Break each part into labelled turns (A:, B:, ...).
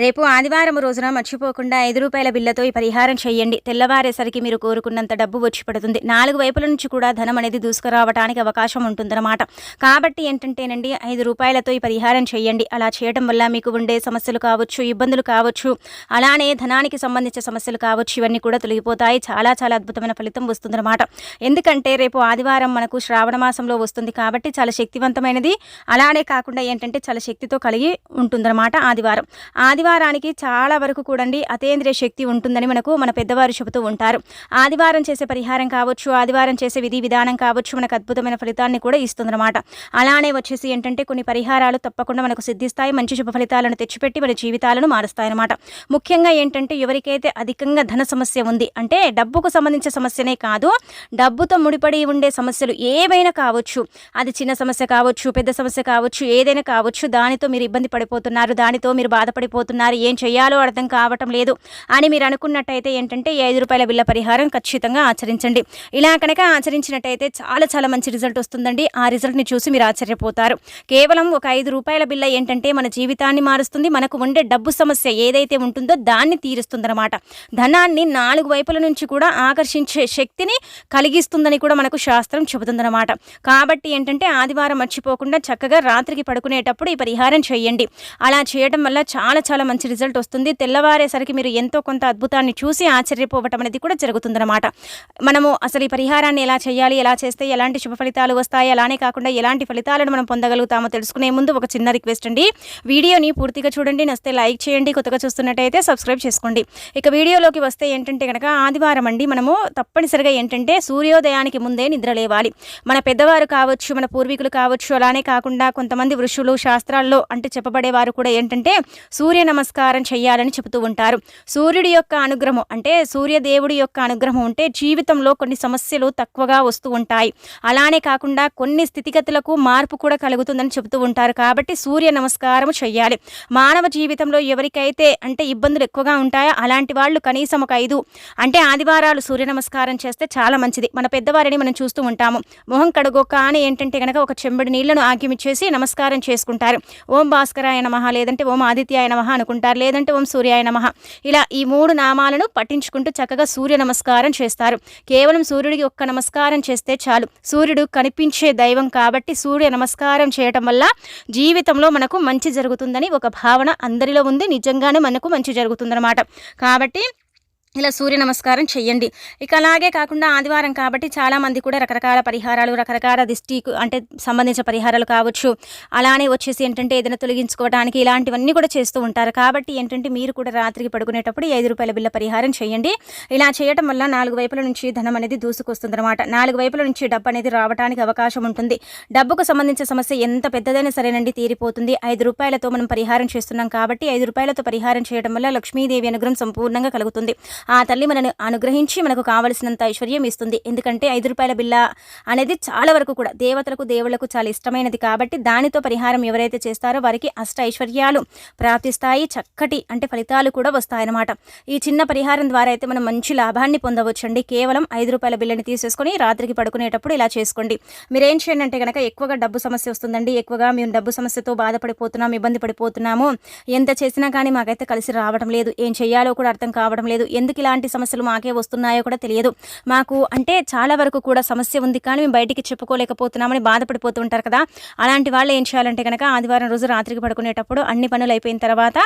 A: రేపు ఆదివారం రోజున మర్చిపోకుండా ఐదు రూపాయల బిల్లతో ఈ పరిహారం చేయండి. తెల్లవారేసరికి మీరు కోరుకున్నంత డబ్బు వచ్చి పడుతుంది. నాలుగు వైపుల నుంచి కూడా ధనం అనేది దూసుకురావడానికి అవకాశం ఉంటుందన్నమాట. కాబట్టి ఏంటంటేనండి ఐదు రూపాయలతో ఈ పరిహారం చేయండి. అలా చేయడం వల్ల మీకు ఉండే సమస్యలు కావచ్చు ఇబ్బందులు కావచ్చు అలానే ధనానికి సంబంధించిన సమస్యలు కావచ్చు ఇవన్నీ కూడా తొలగిపోతాయి. చాలా చాలా అద్భుతమైన ఫలితం వస్తుందన్నమాట. ఎందుకంటే రేపు ఆదివారం మనకు శ్రావణ మాసంలో వస్తుంది కాబట్టి చాలా శక్తివంతమైనది. అలానే కాకుండా ఏంటంటే చాలా శక్తితో కలిగి ఉంటుందన్నమాట ఆదివారం. ఆది ఆదివారానికి చాలా వరకు కూడండి అతేంద్రియ శక్తి ఉంటుందని మనకు మన పెద్దవారు చెబుతూ ఉంటారు. ఆదివారం చేసే పరిహారం కావచ్చు ఆదివారం చేసే విధి విధానం కావచ్చు మనకు అద్భుతమైన ఫలితాన్ని కూడా ఇస్తుందన్నమాట. అలానే వచ్చేసి ఏంటంటే కొన్ని పరిహారాలు తప్పకుండా మనకు సిద్ధిస్తాయి మంచి శుభ ఫలితాలను తెచ్చిపెట్టి మన జీవితాలను మారుస్తాయన్నమాట. ముఖ్యంగా ఏంటంటే ఎవరికైతే అధికంగా ధన సమస్య ఉంది అంటే డబ్బుకు సంబంధించిన సమస్యనే కాదు డబ్బుతో ముడిపడి ఉండే సమస్యలు ఏవైనా కావచ్చు అది చిన్న సమస్య కావచ్చు పెద్ద సమస్య కావచ్చు ఏదైనా కావచ్చు దానితో మీరు ఇబ్బంది పడిపోతున్నారు దానితో మీరు బాధపడిపోతున్నారు ఏం చేయాలో అర్థం కావటం లేదు. అని మీరు అనుకున్నట్టయితే ఏంటంటే ఐదు రూపాయల బిల్ల పరిహారం ఖచ్చితంగా ఆచరించండి. ఇలా కనుక ఆచరించినట్టయితే చాలా చాలా మంచి రిజల్ట్ వస్తుందండి. ఆ రిజల్ట్ని చూసి మీరు ఆశ్చర్యపోతారు. కేవలం ఒక ఐదు రూపాయల బిల్ల ఏంటంటే మన జీవితాన్ని మారుస్తుంది. మనకు ఉండే డబ్బు సమస్య ఏదైతే ఉంటుందో దాన్ని తీరుస్తుందన్నమాట. ధనాన్ని నాలుగు వైపుల నుంచి కూడా ఆకర్షించే శక్తిని కలిగిస్తుందని కూడా మనకు శాస్త్రం చెబుతుందన్నమాట. కాబట్టి ఏంటంటే ఆదివారం మర్చిపోకుండా చక్కగా రాత్రికి పడుకునేటప్పుడు ఈ పరిహారం చేయండి. అలా చేయడం వల్ల చాలా చాలా మంచి రిజల్ట్ వస్తుంది. తెల్లవారేసరికి మీరు ఎంతో కొంత అద్భుతాన్ని చూసి ఆశ్చర్యపోవటం అనేది కూడా జరుగుతుందన్నమాట. మనము అసలు ఈ పరిహారాన్ని ఎలా చేయాలి ఎలా చేస్తే ఎలాంటి శుభ ఫలితాలు వస్తాయి అలానే కాకుండా ఎలాంటి ఫలితాలను మనం పొందగలుగుతామో తెలుసుకునే ముందు ఒక చిన్న రిక్వెస్ట్ అండి. వీడియోని పూర్తిగా చూడండి నస్తే లైక్ చేయండి కొత్తగా చూస్తున్నట్టయితే సబ్స్క్రైబ్ చేసుకోండి. ఇక వీడియోలోకి వస్తే ఏంటంటే కనుక ఆదివారం అండి మనము తప్పనిసరిగా ఏంటంటే సూర్యోదయానికి ముందే నిద్ర లేవాలి మన పెద్దవారు కావచ్చు మన పూర్వీకులు కావచ్చు అలానే కాకుండా కొంతమంది ఋషులు శాస్త్రాల్లో అంటే చెప్పబడేవారు కూడా ఏంటంటే సూర్య నమస్కారం చేయాలని చెబుతూ ఉంటారు. సూర్యుడి యొక్క అనుగ్రహం అంటే సూర్యదేవుడి యొక్క అనుగ్రహం ఉంటే జీవితంలో కొన్ని సమస్యలు తక్కువగా వస్తూ ఉంటాయి. అలానే కాకుండా కొన్ని స్థితిగతులకు మార్పు కూడా కలుగుతుందని చెబుతూ ఉంటారు. కాబట్టి సూర్య నమస్కారం చేయాలి మానవ జీవితంలో ఎవరికైతే అంటే ఇబ్బందులు ఎక్కువగా ఉంటాయో అలాంటి వాళ్ళు కనీసం ఒక ఐదు అంటే ఆదివారాలు సూర్య నమస్కారం చేస్తే చాలా మంచిది. మన పెద్దవారిని మనం చూస్తూ ఉంటాము. మొహం కడుగొక్క అని ఏంటంటే కనుక ఒక చెంబడి నీళ్ళను ఆగ్యమిచ్చేసి నమస్కారం చేసుకుంటారు. ఓం భాస్కరాయ నమహ లేదంటే ఓం ఆదిత్యాయ నమహ అనుకుంటారు. లేదంటే ఓం సూర్యాయ నమ. ఇలా ఈ మూడు నామాలను పఠించుకుంటూ చక్కగా సూర్య నమస్కారం చేస్తారు. కేవలం సూర్యుడికి ఒక్క నమస్కారం చేస్తే చాలు. సూర్యుడు కనిపించే దైవం కాబట్టి సూర్య నమస్కారం చేయటం వల్ల జీవితంలో మనకు మంచి జరుగుతుందని ఒక భావన అందరిలో ఉంది. నిజంగానే మనకు మంచి జరుగుతుందన్నమాట. కాబట్టి ఇలా సూర్య నమస్కారం చెయ్యండి. ఇక అలాగే కాకుండా ఆదివారం కాబట్టి చాలామంది కూడా రకరకాల పరిహారాలు రకరకాల దిష్టి అంటే సంబంధించిన పరిహారాలు కావచ్చు. అలానే వచ్చేసి ఏంటంటే ఏదైనా తొలగించుకోవడానికి ఇలాంటివన్నీ కూడా చేస్తూ ఉంటారు. కాబట్టి ఏంటంటే మీరు కూడా రాత్రికి పడుకునేటప్పుడు ఐదు రూపాయల బిల్ల పరిహారం చేయండి ఇలా చేయటం వల్ల నాలుగు వైపుల నుంచి ధనం అనేది దూసుకొస్తుంది అనమాట నాలుగు వైపుల నుంచి డబ్బు అనేది రావడానికి అవకాశం ఉంటుంది. డబ్బుకు సంబంధించిన సమస్య ఎంత పెద్దదైనా సరేనండి తీరిపోతుంది. ఐదు రూపాయలతో మనం పరిహారం చేస్తున్నాం కాబట్టి ఐదు రూపాయలతో పరిహారం చేయడం వల్ల లక్ష్మీదేవి అనుగ్రహం సంపూర్ణంగా కలుగుతుంది. ఆ తల్లి మనను అనుగ్రహించి మనకు కావలసినంత ఐశ్వర్యం ఇస్తుంది. ఎందుకంటే ఐదు రూపాయల బిల్ల అనేది చాలా వరకు కూడా దేవతలకు దేవుళ్ళకు చాలా ఇష్టమైనది కాబట్టి దానితో పరిహారం ఎవరైతే చేస్తారో వారికి అష్ట ఐశ్వర్యాలు ప్రాప్తిస్తాయి. చక్కటి అంటే ఫలితాలు కూడా వస్తాయన్నమాట. ఈ చిన్న పరిహారం ద్వారా అయితే మనం మంచి లాభాన్ని పొందవచ్చండి. కేవలం ఐదు రూపాయల బిల్లని తీసేసుకొని రాత్రికి పడుకునేటప్పుడు ఇలా చేసుకోండి. మీరు ఏం చేయండి అంటే కనుక ఎక్కువగా డబ్బు సమస్య వస్తుందండి. ఎక్కువగా మేము డబ్బు సమస్యతో బాధపడిపోతున్నాం ఇబ్బంది పడిపోతున్నాము. ఎంత చేసినా కానీ మాకైతే కలిసి రావడం లేదు. ఏం చేయాలో కూడా అర్థం కావడం లేదు. ఎందుకు ఇలాంటి సమస్యలు మాకే వస్తున్నాయో కూడా తెలియదు. మాకు అంటే చాలా వరకు కూడా సమస్య ఉంది కానీ మేము బయటికి చెప్పుకోలేకపోతున్నామని బాధపడిపోతూ ఉంటారు కదా. అలాంటి వాళ్ళు ఏం చేయాలంటే కనుక ఆదివారం రోజు రాత్రికి పడుకునేటప్పుడు అన్ని పనులు అయిపోయిన తర్వాత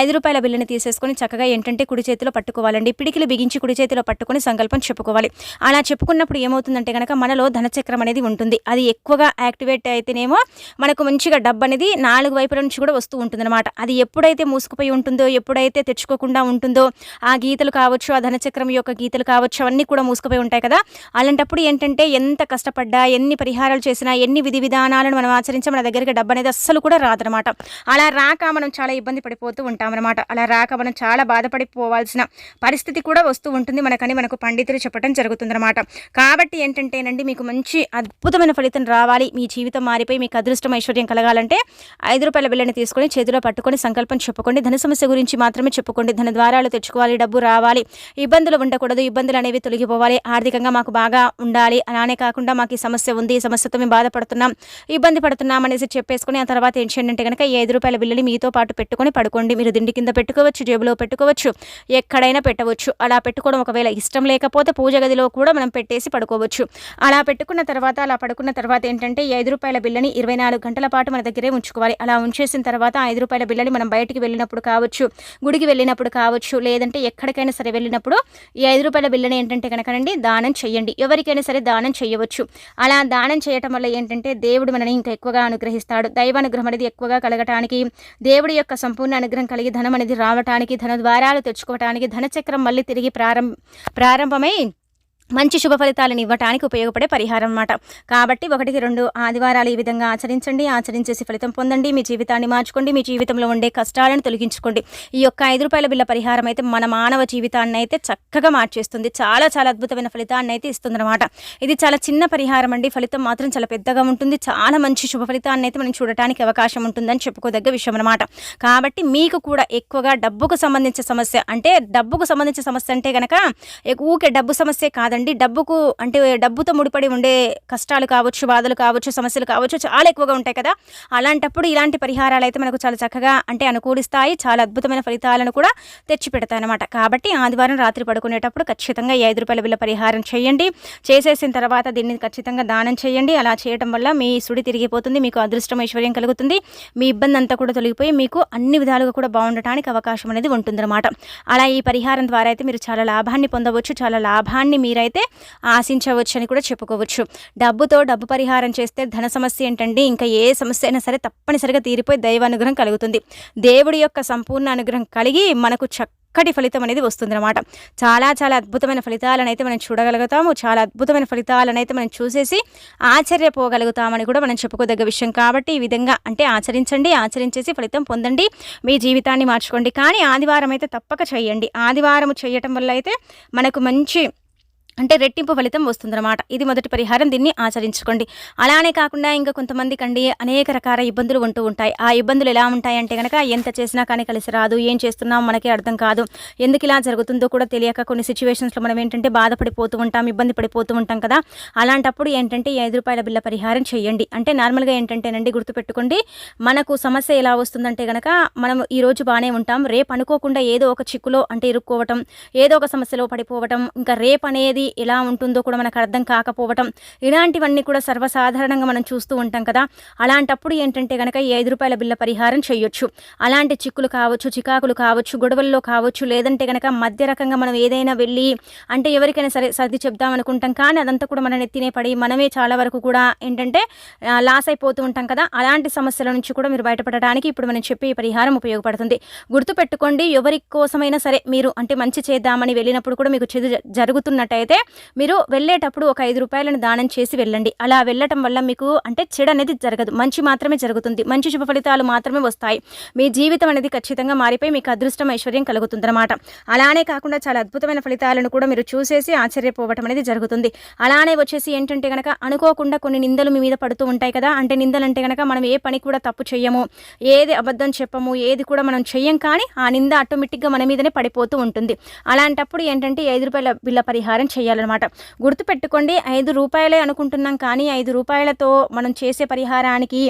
A: ఐదు రూపాయల బిల్లుని తీసేసుకొని చక్కగా ఏంటంటే కుడి చేతిలో పట్టుకోవాలండి. పిడికిలు బిగించి కుడి చేతిలో పట్టుకొని సంకల్పం చెప్పుకోవాలి. అలా చెప్పుకున్నప్పుడు ఏమవుతుందంటే కనుక మనలో ధనచక్రం అనేది ఉంటుంది. అది ఎక్కువగా యాక్టివేట్ అయితేనేమో మనకు మంచిగా డబ్బు అనేది నాలుగు వైపుల నుంచి కూడా వస్తూ ఉంటుందన్నమాట. అది ఎప్పుడైతే మూసుకుపోయి ఉంటుందో ఎప్పుడైతే తెచ్చుకోకుండా ఉంటుందో ఆ గీతలు కావచ్చు ఆ ధనచక్రం యొక్క గీతలు కావచ్చు అవన్నీ కూడా మూసుకుపోయి ఉంటాయి కదా. అలాంటప్పుడు ఏంటంటే ఎంత కష్టపడ్డా ఎన్ని పరిహారాలు చేసినా ఎన్ని విధి విధానాలను మనం ఆచరించా మన దగ్గరికి డబ్బు అనేది అస్సలు కూడా రాదనమాట. అలా రాక మనం చాలా ఇబ్బంది పడిపోతూ ఉంటామన్నమాట అలా రాక మనం చాలా బాధపడిపోవాల్సిన పరిస్థితి కూడా వస్తూ ఉంటుంది మనకని మనకు పండితులు చెప్పడం జరుగుతుందన్నమాట కాబట్టి ఏంటంటేనండి మీకు మంచి అద్భుతమైన ఫలితం రావాలి. మీ జీవితం మారిపోయి మీకు అదృష్టం ఐశ్వర్యం కలగాలంటే ఐదు రూపాయల బిల్లని తీసుకొని చేతిలో పట్టుకొని సంకల్పం చెప్పుకోండి. ధన సమస్య గురించి మాత్రమే చెప్పుకోండి. ధన ద్వారాలు తెచ్చుకోవాలి డబ్బు రావాలి. ఇబ్బందులు ఉండకూడదు ఇబ్బందులు అనేవి తొలగిపోవాలి. ఆర్థికంగా మాకు బాగా ఉండాలి అలానే కాకుండా మాకు ఈ సమస్య ఉంది ఈ సమస్యతో మేము బాధపడుతున్నాం ఇబ్బంది పడుతున్నాం అనేసి చెప్పేసుకుని ఆ తర్వాత ఏం చేయండి అంటే కనుక ఐదు రూపాయల బిల్లుని మీతో పాటు పెట్టుకొని పడుకోండి. మీరు దిండి కింద పెట్టుకోవచ్చు జేబులో పెట్టుకోవచ్చు ఎక్కడైనా పెట్టవచ్చు. అలా పెట్టుకోవడం ఒకవేళ ఇష్టం లేకపోతే పూజ గదిలో కూడా మనం పెట్టేసి పడుకోవచ్చు. అలా పెట్టుకున్న తర్వాత అలా పడుకున్న తర్వాత ఏంటంటే ఐదు రూపాయల బిల్లని ఇరవై నాలుగు గంటల పాటు మన దగ్గరే ఉంచుకోవాలి. అలా ఉంచేసిన తర్వాత ఐదు రూపాయల బిల్లని మనం బయటికి వెళ్ళినప్పుడు కావచ్చు గుడికి వెళ్ళినప్పుడు కావచ్చు లేదంటే ఎక్కడికైనా సరే వెళ్ళినప్పుడు ఈ ఐదు రూపాయల బిల్లని ఏంటంటే కనుకనండి దానం చేయండి ఎవరికైనా సరే దానం చేయవచ్చు అలా దానం చేయటం వల్ల ఏంటంటే దేవుడు మనని ఇంకా ఎక్కువగా అనుగ్రహిస్తాడు. దైవానుగ్రహం అనేది ఎక్కువగా కలగటానికి దేవుడి యొక్క సంపూర్ణ అనుగ్రహం కలిగి ధనం అనేది రావటానికి ధన ద్వారాలు తెచ్చుకోవటానికి ధనచక్రం మళ్ళీ తిరిగి ప్రారంభ ప్రారంభమై మంచి శుభ ఫలితాలను ఇవ్వటానికి ఉపయోగపడే పరిహారం అన్నమాట. కాబట్టి ఒకటికి రెండు ఆదివారాలు ఈ విధంగా ఆచరించండి ఆచరించేసి ఫలితం పొందండి మీ జీవితాన్ని మార్చుకోండి మీ జీవితంలో ఉండే కష్టాలను తొలగించుకోండి. ఈ యొక్క ఐదు రూపాయల బిల్ల పరిహారం అయితే మన మానవ జీవితాన్ని అయితే చక్కగా మార్చేస్తుంది. చాలా చాలా అద్భుతమైన ఫలితాన్ని అయితే ఇస్తుందన్నమాట. ఇది చాలా చిన్న పరిహారం అండి. ఫలితం మాత్రం చాలా పెద్దగా ఉంటుంది. చాలా మంచి శుభ ఫలితాన్ని అయితే మనం చూడటానికి అవకాశం ఉంటుందని చెప్పుకోదగ్గ విషయం అనమాట కాబట్టి మీకు కూడా ఎక్కువగా డబ్బుకు సంబంధించిన సమస్య అంటే డబ్బుకు సంబంధించిన సమస్య అంటే కనుక ఊకే డబ్బు సమస్య కాదండి. డబ్బుకు అంటే డబ్బుతో ముడిపడి ఉండే కష్టాలు కావచ్చు బాధలు కావచ్చు సమస్యలు కావచ్చు చాలా ఎక్కువగా ఉంటాయి కదా. అలాంటప్పుడు ఇలాంటి పరిహారాలు అయితే మనకు చాలా చక్కగా అంటే అనుకూలిస్తాయి. చాలా అద్భుతమైన ఫలితాలను కూడా తెచ్చిపెడతాయి అనమాట కాబట్టి ఆదివారం రాత్రి పడుకునేటప్పుడు ఖచ్చితంగా ఈ ఐదు రూపాయల బిల్ల పరిహారం చేయండి. చేసేసిన తర్వాత దీన్ని ఖచ్చితంగా దానం చేయండి. అలా చేయడం వల్ల మీ సుడి తిరిగిపోతుంది మీకు అదృష్టం ఐశ్వర్యం కలుగుతుంది. మీ ఇబ్బంది అంతా కూడా తొలగిపోయి మీకు అన్ని విధాలుగా కూడా బాగుండటానికి అవకాశం అనేది ఉంటుందన్నమాట. అలా ఈ పరిహారం ద్వారా అయితే మీరు చాలా లాభాన్ని పొందవచ్చు. చాలా లాభాన్ని మీరు అయితే ఆశించవచ్చని కూడా చెప్పుకోవచ్చు. డబ్బుతో డబ్బు పరిహారం చేస్తే ధన సమస్య ఏంటండి? ఇంకా ఏ సమస్య అయినా సరే తప్పనిసరిగా తీరిపోయి దైవ అనుగ్రహం కలుగుతుంది. దేవుడి యొక్క సంపూర్ణ అనుగ్రహం కలిగి మనకు చక్కటి ఫలితం అనేది వస్తుందన్నమాట. చాలా చాలా అద్భుతమైన ఫలితాలను అయితే మనం చూడగలుగుతాము. చాలా అద్భుతమైన ఫలితాలను అయితే మనం చూసేసి ఆశ్చర్యపోగలుగుతామని కూడా మనం చెప్పుకోదగ్గ విషయం. కాబట్టి ఈ విధంగా అంటే ఆచరించండి ఆచరించేసి ఫలితం పొందండి. మీ జీవితాన్ని మార్చుకోండి. కానీ ఆదివారం అయితే తప్పక చేయండి. ఆదివారం చేయటం వల్ల అయితే మనకు మంచి అంటే రెట్టింపు ఫలితం వస్తుందన్నమాట. ఇది మొదటి పరిహారం దీన్ని ఆచరించుకోండి. అలానే కాకుండా ఇంకా కొంతమంది కండి అనేక రకాల ఇబ్బందులు ఉంటూ ఉంటాయి. ఆ ఇబ్బందులు ఎలా ఉంటాయంటే కనుక ఎంత చేసినా కానీ కలిసి రాదు ఏం చేస్తున్నాం మనకి అర్థం కాదు. ఎందుకు ఇలా జరుగుతుందో కూడా తెలియక కొన్ని సిచ్యువేషన్స్లో మనం ఏంటంటే బాధపడిపోతూ ఉంటాం ఇబ్బంది పడిపోతూ ఉంటాం కదా. అలాంటప్పుడు ఏంటంటే ఐదు రూపాయల బిల్ల పరిహారం చేయండి. అంటే నార్మల్గా ఏంటంటేనండి గుర్తుపెట్టుకోండి మనకు సమస్య ఎలా వస్తుందంటే కనుక మనం ఈరోజు బాగానే ఉంటాం. రేపు అనుకోకుండా ఏదో ఒక చిక్కులో అంటే ఇరుక్కోవటం ఏదో ఒక సమస్యలో పడిపోవటం ఇంకా రేపు అనేది ఎలా ఉంటుందో కూడా మనకు అర్థం కాకపోవటం ఇలాంటివన్నీ కూడా సర్వసాధారణంగా మనం చూస్తూ ఉంటాం కదా. అలాంటప్పుడు ఏంటంటే కనుక ఈ ఐదు రూపాయల బిల్ల పరిహారం చేయొచ్చు. అలాంటి చిక్కులు కావచ్చు చికాకులు కావచ్చు గొడవల్లో కావచ్చు లేదంటే కనుక మధ్య రకంగా మనం ఏదైనా వెళ్ళి అంటే ఎవరికైనా సరే సర్ది చెప్దాం అనుకుంటాం కానీ అదంతా కూడా మన నెత్తినే పడి మనమే చాలా వరకు కూడా ఏంటంటే లాస్ అయిపోతూ ఉంటాం కదా. అలాంటి సమస్యల నుంచి కూడా మీరు బయటపడడానికి ఇప్పుడు మనం చెప్పే ఈ పరిహారం ఉపయోగపడుతుంది. గుర్తుపెట్టుకోండి ఎవరి కోసమైనా సరే మీరు అంటే మంచి చేద్దామని వెళ్ళినప్పుడు కూడా మీకు చెడు జరుగుతున్నట్టయితే జరుగుతున్నట్టయితే మీరు వెళ్ళేటప్పుడు ఒక ఐదు రూపాయలను దానం చేసి వెళ్ళండి. అలా వెళ్ళటం వల్ల మీకు అంటే చెడు అనేది జరగదు. మంచి మాత్రమే జరుగుతుంది. మంచి శుభ ఫలితాలు మాత్రమే వస్తాయి. మీ జీవితం అనేది ఖచ్చితంగా మారిపోయి మీకు అదృష్టం ఐశ్వర్యం కలుగుతుందన్నమాట. అలానే కాకుండా చాలా అద్భుతమైన ఫలితాలను కూడా మీరు చూసేసి ఆశ్చర్యపోవటం అనేది జరుగుతుంది. అలానే వచ్చేసి ఏంటంటే కనుక అనుకోకుండా కొన్ని నిందలు మీ మీద పడుతూ ఉంటాయి కదా. అంటే నిందలు అంటే కనుక మనం ఏ పని కూడా తప్పు చేయము ఏది అబద్ధం చెప్పము ఏది కూడా మనం చెయ్యం కానీ ఆ నింద ఆటోమేటిక్గా మన మీదనే పడిపోతూ ఉంటుంది. అలాంటప్పుడు ఏంటంటే ఐదు రూపాయల బిల్ల పరిహారం చేయాలన్నమాట. గుర్తుపెట్టుకోండి ఐదు రూపాయలే అనుకుంటున్నాం కానీ ఐదు రూపాయలతో మనం చేసే పరిహారానికి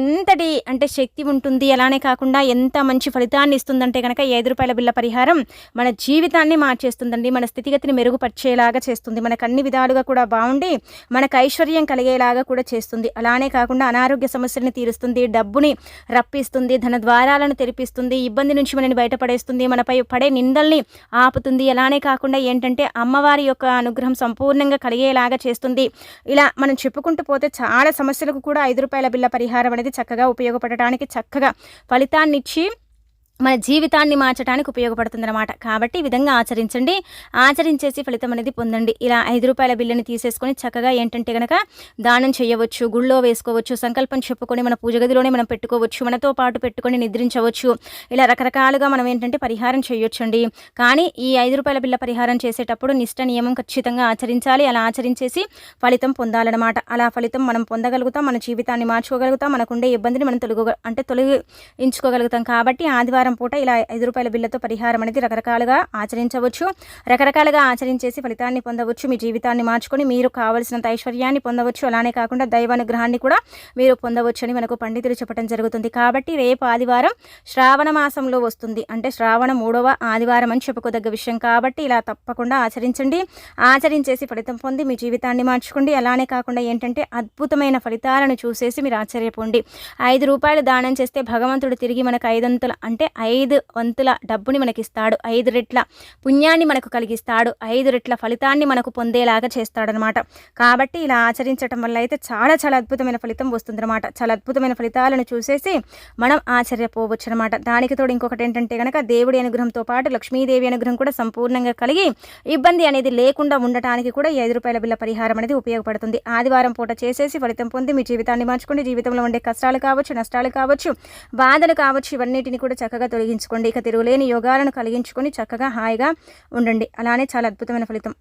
A: ఎంతటి అంటే శక్తి ఉంటుంది అలానే కాకుండా ఎంత మంచి ఫలితాన్ని ఇస్తుందంటే కనుక ఐదు రూపాయల బిల్ల పరిహారం మన జీవితాన్ని మార్చేస్తుందండి. మన స్థితిగతిని మెరుగుపరిచేలాగా చేస్తుంది. మనకు అన్ని విధాలుగా కూడా బాగుండి మనకు ఐశ్వర్యం కలిగేలాగా కూడా చేస్తుంది. అలానే కాకుండా అనారోగ్య సమస్యలను తీరుస్తుంది డబ్బుని రప్పిస్తుంది ధన ద్వారాలను తెరిపిస్తుంది ఇబ్బంది నుంచి మనని బయటపడేస్తుంది మనపై పడే నిందల్ని ఆపుతుంది. అలానే కాకుండా ఏంటంటే అమ్మవారి యొక్క అనుగ్రహం సంపూర్ణంగా కలిగేలాగా చేస్తుంది. ఇలా మనం చెప్పుకుంటూ పోతే చాలా సమస్యలకు కూడా ఐదు రూపాయల బిల్ల పరిహారం అనేది చక్కగా ఉపయోగపడటానికి చక్కగా ఫలితాన్నిచ్చి మన జీవితాన్ని మార్చడానికి ఉపయోగపడుతుందన్నమాట. కాబట్టి ఈ విధంగా ఆచరించండి. ఆచరించేసి ఫలితం అనేది పొందండి. ఇలా ఐదు రూపాయల బిల్లుని తీసేసుకొని చక్కగా ఏంటంటే కనుక దానం చేయవచ్చు గుళ్ళో వేసుకోవచ్చు సంకల్పం చెప్పుకొని మన పూజ గదిలోనే మనం పెట్టుకోవచ్చు మనతో పాటు పెట్టుకొని నిద్రించవచ్చు. ఇలా రకరకాలుగా మనం ఏంటంటే పరిహారం చేయొచ్చండి. కానీ ఈ ఐదు రూపాయల బిల్ల పరిహారం చేసేటప్పుడు నిష్ట నియమం ఖచ్చితంగా ఆచరించాలి. అలా ఆచరించేసి ఫలితం పొందాలన్నమాట. అలా ఫలితం మనం పొందగలుగుతాం మన జీవితాన్ని మార్చుకోగలుగుతాం మనకుండే ఇబ్బందిని మనం తొలగ అంటే తొలగించుకోగలుగుతాం. కాబట్టి ఆదివారం ఆదివారం పూట ఇలా ఐదు రూపాయల బిల్లతో పరిహారం అనేది రకరకాలుగా ఆచరించవచ్చు. రకరకాలుగా ఆచరించేసి ఫలితాన్ని పొందవచ్చు. మీ జీవితాన్ని మార్చుకొని మీరు కావలసినంత ఐశ్వర్యాన్ని పొందవచ్చు. అలానే కాకుండా దైవానుగ్రహాన్ని కూడా మీరు పొందవచ్చు అని మనకు పండితులు చెప్పడం జరుగుతుంది. కాబట్టి రేపు ఆదివారం శ్రావణ మాసంలో వస్తుంది. అంటే శ్రావణ మూడవ ఆదివారం అని చెప్పుకోదగ్గ విషయం. కాబట్టి ఇలా తప్పకుండా ఆచరించండి. ఆచరించేసి ఫలితం పొంది మీ జీవితాన్ని మార్చుకోండి. అలానే కాకుండా ఏంటంటే అద్భుతమైన ఫలితాలను చూసేసి మీరు ఆశ్చర్యపోండి. ఐదు రూపాయలు దానం చేస్తే భగవంతుడు తిరిగి మనకు ఐదంతుల అంటే ఐదు వంతుల డబ్బుని మనకిస్తాడు. ఐదు రెట్ల పుణ్యాన్ని మనకు కలిగిస్తాడు. ఐదు రెట్ల ఫలితాన్ని మనకు పొందేలాగా చేస్తాడనమాట. కాబట్టి ఇలా ఆచరించడం వల్ల అయితే చాలా చాలా అద్భుతమైన ఫలితం వస్తుందన్నమాట. చాలా అద్భుతమైన ఫలితాలను చూసేసి మనం ఆశ్చర్యపోవచ్చు అనమాట దానికి తోడు ఇంకొకటి ఏంటంటే కనుక దేవుడి అనుగ్రహంతో పాటు లక్ష్మీదేవి అనుగ్రహం కూడా సంపూర్ణంగా కలిగి ఇబ్బంది అనేది లేకుండా ఉండటానికి కూడా ఈ ఐదు రూపాయల బిల్ల పరిహారం అనేది ఉపయోగపడుతుంది. ఆదివారం పూట చేసేసి ఫలితం పొంది మీ జీవితాన్ని మార్చుకోండి. జీవితంలో ఉండే కష్టాలు కావచ్చు నష్టాలు కావచ్చు బాధలు కావచ్చు ఇవన్నిటిని కూడా చక్కగా చక్కగా తొలగించుకోండి. ఇక తిరుగులేని యోగాలను కలిగించుకొని చక్కగా హాయిగా ఉండండి. అలానే చాలా అద్భుతమైన ఫలితం.